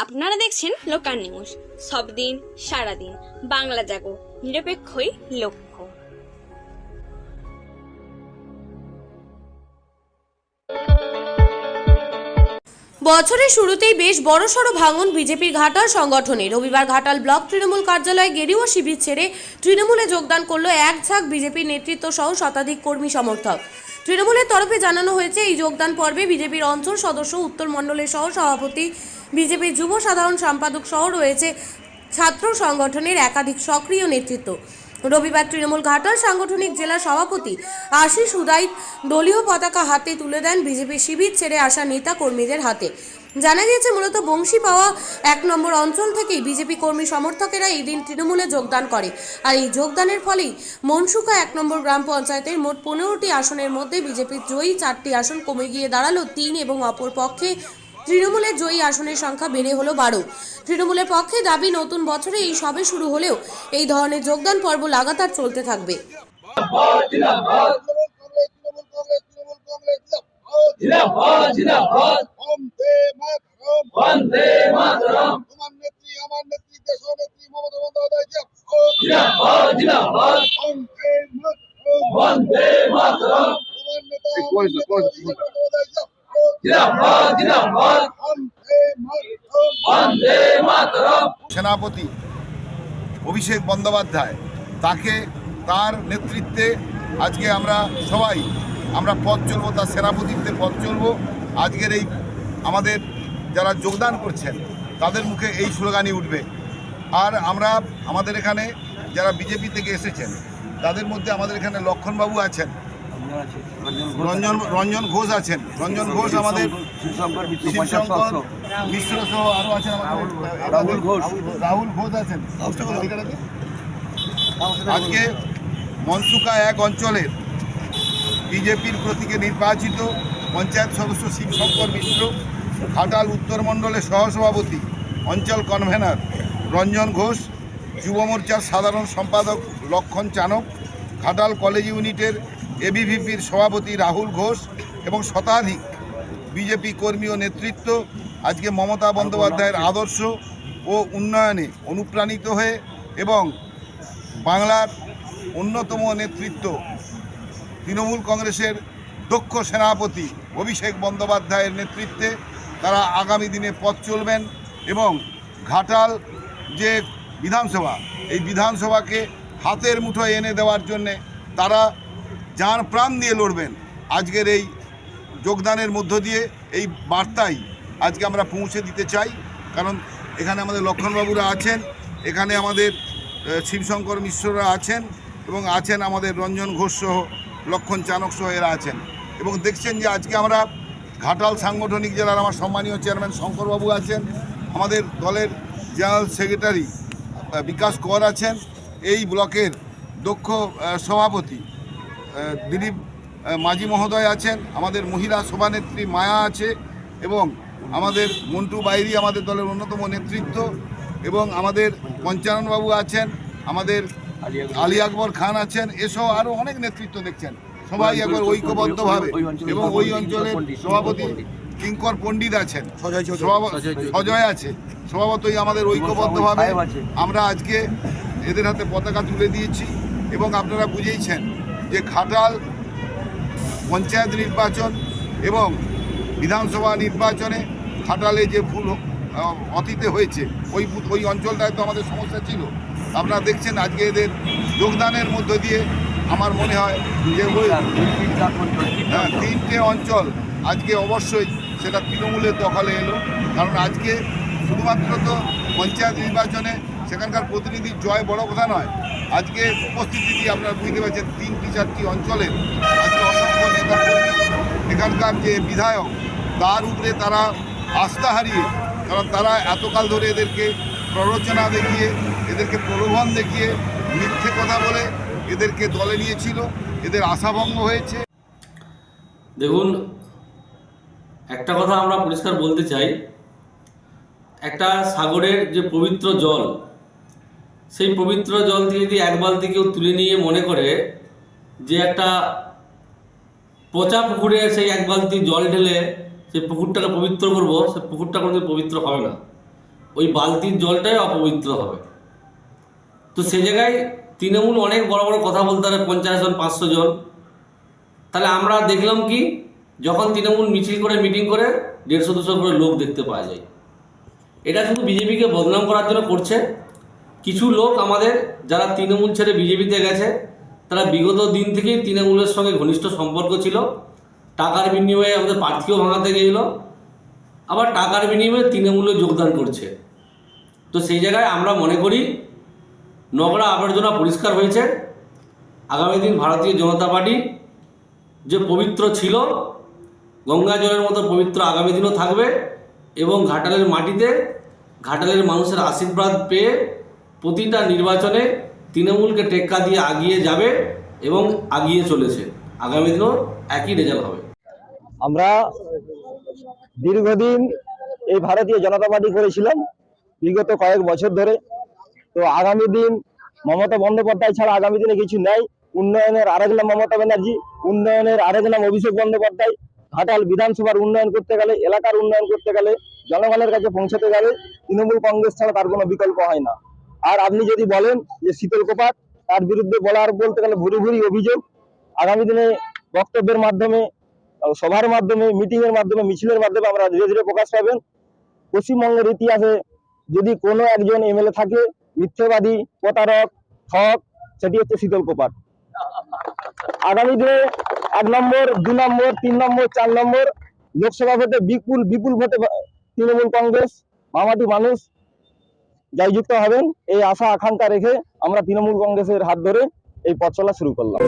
আপনারা দেখছেন local news. সব দিন সারাদিন, বাংলা জাগো, নিরপেক্ষই লক্ষ্য। বছরের শুরুতেই বেশ বড়সড় ভাঙন বিজেপির ঘাটাল সংগঠনে। রবিবার ঘাটাল ব্লক তৃণমূল কার্যালয়ে গেরুয়া শিবির ছেড়ে তৃণমূলে যোগদান করল এক ঝাঁক বিজেপির নেতৃত্ব সহ শতাধিক কর্মী সমর্থক। তৃণমূলের তরফে জানানো হয়েছে, এই যোগদান পর্বে বিজেপির অঞ্চল সদস্য, উত্তর মণ্ডলের সহ সভাপতি বিজেপির যুব সাধারণ সম্পাদক সহ রয়েছে ছাত্র সংগঠনের একাধিক সক্রিয় নেতৃত্ব। রবিবার তৃণমূল ঘাটাল সাংগঠনিক জেলা সভাপতি আশিস উদাই দলীয় পতাকা হাতে তুলে দেন বিজেপি শিবির ছেড়ে আসা নেতা কর্মীদের হাতে। জানা গিয়েছে মূলত বংশী পাওয়া এক নম্বর অঞ্চল থেকেই বিজেপি কর্মী সমর্থকেরা এই দিন তৃণমূলে যোগদান করে আর এই যোগদানের ফলেই মনসুখা এক নম্বর গ্রাম পঞ্চায়েতের মোট পনেরোটি আসনের মধ্যে বিজেপির জয়ী চারটি আসন কমে গিয়ে দাঁড়াল তিন এবং অপর পক্ষে তৃণমূলের জয়ী আসনের সংখ্যা বেড়ে হলো বারো তৃণমূলের পক্ষে দাবি নতুন বছরে এই সবে শুরু হলেও এই ধরনের যোগদান পর্ব লাগাতার চলতে থাকবে বন্দে মাতরম। বন্দে মাতরম। তোমার নেত্রী আমার নেত্রী দেশ নেত্রী মমতা বন্দ্যোপাধ্যায় জিন্দাবাদ জিন্দাবাদ জিন্দাবাদ বন্দে মাতরম। বন্দে মাতরম। তোমার নেতা আমার নেত্রী অভিষেক বন্দ্যোপাধ্যায় জিন্দাবাদ জিন্দাবাদ বন্দে মাতরম। বন্দে মাতরম। সেনাপতি অভিষেক বন্দ্যোপাধ্যায় তাকে তার নেতৃত্বে আজকে আমরা সবাই আমরা পথ চলবো তার সেনাপতিত্বে পথ চলবো। আজকের এই আমাদের যারা যোগদান করছেন তাদের মুখে এই স্লোগানই উঠবে। আর আমরা আমাদের এখানে যারা বিজেপি থেকে এসেছেন তাদের মধ্যে আমাদের এখানে লক্ষণবাবু আছেন রঞ্জন রঞ্জন ঘোষ আছেন রঞ্জন ঘোষ আমাদের শিবশঙ্কর মিশ্র সহ আরও আছেন রাহুল ঘোষ। রাহুল ঘোষ। আছেন। আজকে মনসুকা এক অঞ্চলের বিজেপির প্রতীকে নির্বাচিত। পঞ্চায়েত সদস্য শিবশঙ্কর মিশ্র ঘাটাল উত্তর মণ্ডলের সহসভাপতি অঞ্চল কনভেনার রঞ্জন ঘোষ, যুব মোর্চার সাধারণ সম্পাদক লক্ষণ চানক, ঘাটাল কলেজ ইউনিটের এবিভিপির সভাপতি রাহুল ঘোষ এবং শতাধিক বিজেপি কর্মী ও নেতৃত্ব আজকে মমতা বন্দ্যোপাধ্যায়ের আদর্শ ও উন্নয়নে অনুপ্রাণিত হয়ে এবং বাংলার অন্যতম নেতৃত্ব তৃণমূল কংগ্রেসের দক্ষ সেনাপতি অভিষেক বন্দ্যোপাধ্যায়ের নেতৃত্বে তারা আগামী দিনে পথ চলবেন এবং ঘাটাল যে বিধানসভা, এই বিধানসভাকে হাতের মুঠোয় এনে দেওয়ার জন্যে তারা যার প্রাণ দিয়ে লড়বেন, আজকের এই যোগদানের মধ্য দিয়ে এই বার্তাই আজকে আমরা পৌঁছে দিতে চাই। কারণ এখানে আমাদের লক্ষণবাবুরা আছেন, এখানে আমাদের শিবশঙ্কর মিশ্ররা আছেন এবং আছেন আমাদের রঞ্জন ঘোষ সহ লক্ষণ সহ এরা আছেন। এবং দেখছেন যে আজকে আমরা ঘাটাল সাংগঠনিক জেলার আমার সম্মানীয় চেয়ারম্যান শঙ্করবাবু আছেন, আমাদের দলের জেনারেল সেক্রেটারি বিকাশ কর আছেন, এই ব্লকের দক্ষ সভাপতি দিলীপ মাঝি মহোদয় আছেন, আমাদের মহিলা সভানেত্রী মায়া আছে এবং আমাদের মন্টু বাইরি আমাদের দলের অন্যতম নেতৃত্ব এবং আমাদের পঞ্চাননবাবু আছেন, আমাদের আলী আকবর। খান আছেন এসব আরও অনেক নেতৃত্ব দেখছেন। সবাই একবার ঐক্যবদ্ধভাবে এবং ওই অঞ্চলের সভাপতি কিঙ্কর পণ্ডিত আছেন। সজয় আছে। স্বভাবতই আমাদের ঐক্যবদ্ধভাবে আমরা আজকে এদের হাতে পতাকা তুলে দিয়েছি এবং আপনারা বুঝেইছেন যে খাটাল পঞ্চায়েত নির্বাচন এবং বিধানসভা নির্বাচনে খাটালে যে ভুল অতীতে হয়েছে ওই ওই অঞ্চলটায় তো আমাদের সমস্যা ছিল। আপনারা দেখছেন আজকে এদের যোগদানের মধ্য দিয়ে আমার মনে হয় যে ওই হ্যাঁ, তিনটে অঞ্চল আজকে অবশ্যই সেটা তৃণমূলের দখলে এলো। কারণ আজকে শুধুমাত্র তো পঞ্চায়েত নির্বাচনে সেখানকার প্রতিনিধির জয় বড় কথা নয় আজকে উপস্থিতি দিয়ে আপনারা বুঝতে পারছেন তিনটি চারটি অঞ্চলের আজকে অসংখ্য নেতাকর্মী এখানকার যে বিধায়ক তার উপরে তারা আস্থা হারিয়ে কারণ তারা এতকাল ধরে এদেরকে প্ররোচনা দেখিয়ে এদেরকে প্রলোভন দেখিয়ে মিথ্যে কথা বলে এদেরকে দলে নিয়েছিল এদের আশাভঙ্গ হয়েছে। দেখুন, একটা কথা আমরা পরিষ্কার বলতে চাই। একটা সাগরের যে পবিত্র জল, সেই পবিত্র জল থেকে যদি এক বালতি কেউ তুলে নিয়ে মনে করে যে একটা পচা পুকুরে সেই এক বালতি জল ঢেলে সেই পুকুরটাকে পবিত্র করব সেই পুকুরটা কোনোদিন পবিত্র হবে না। ওই বালতির জলটাই অপবিত্র হবে। তো সে জায়গায় তৃণমূল অনেক বড় বড় কথা বলতে পারে, পঞ্চাশ জন, পাঁচশো জন। তাহলে আমরা দেখলাম কি, যখন তৃণমূল মিছিল করে, মিটিং করে, দেড়শো, দুশো করে লোক দেখতে পাওয়া যায়। এটা শুধু বিজেপিকে বদনাম করার জন্য করছে। কিছু লোক আমাদের, যারা তৃণমূল ছেড়ে বিজেপিতে গেছে, তারা বিগত দিন থেকেই তৃণমূলের সঙ্গে ঘনিষ্ঠ সম্পর্ক ছিল। টাকার বিনিময়ে আমাদের প্রার্থীও ভাঙাতে গেছিল। আবার টাকার বিনিময়ে তৃণমূলে যোগদান করছে। তো সেই জায়গায় আমরা মনে করি নোংরা আবর্জনা পরিষ্কার হয়েছে। আগামী দিন ভারতীয় জনতা পার্টি যে পবিত্র ছিল, গঙ্গা জলের মতো পবিত্র আগামী দিনও থাকবে এবং ঘাটালের মাটিতে ঘাটালের মানুষের আশীর্বাদ পেয়ে প্রতিটা নির্বাচনে তৃণমূলকে টেক্কা দিয়ে আগিয়ে যাবে এবং আগিয়ে চলেছে। আগামী দিনও একই রেজাল্ট হবে। আমরা দীর্ঘদিন এই ভারতীয় জনতা পার্টি করেছিলাম, বিগত কয়েক বছর ধরে। তো আগামী দিন মমতা বন্দ্যোপাধ্যায় ছাড়া আগামী দিনে কিছু নেই। উন্নয়নের আরেক নাম মমতা ব্যানার্জি, উন্নয়নের আরেক নাম অভিষেক বন্দ্যোপাধ্যায়। ঘাটাল বিধানসভার উন্নয়ন করতে গেলে, এলাকার উন্নয়ন করতে গেলে, জনগণের কাছে পৌঁছাতে গেলে তৃণমূল কংগ্রেস ছাড়া তার কোনো বিকল্প হয় না। আর আপনি যদি বলেন যে শীতল কোপাত তার বিরুদ্ধে বলার বলতে গেলে ভুরি ভুরি অভিযোগ, আগামী দিনে বক্তব্যের মাধ্যমে, সভার মাধ্যমে মিটিং এর মাধ্যমে, মিছিলের মাধ্যমে আমরা ধীরে ধীরে প্রকাশ পাবেন। পশ্চিমবঙ্গের ইতিহাসে যদি কোনো একজন এমএলএ থাকে মিথ্যেবাদী, প্রতারক ঠক সেটি হচ্ছে শীতল কোপাট আগামী দিনে এক নম্বর দু নম্বর, তিন নম্বর, চার নম্বর লোকসভা ভোটে বিপুল বিপুল ভোটে তৃণমূল কংগ্রেস, মামাটি মানুষ জয়যুক্ত হবেন, এই আশা, আকাঙ্ক্ষা রেখে আমরা তৃণমূল কংগ্রেসের হাত ধরে এই পথ চলা শুরু করলাম।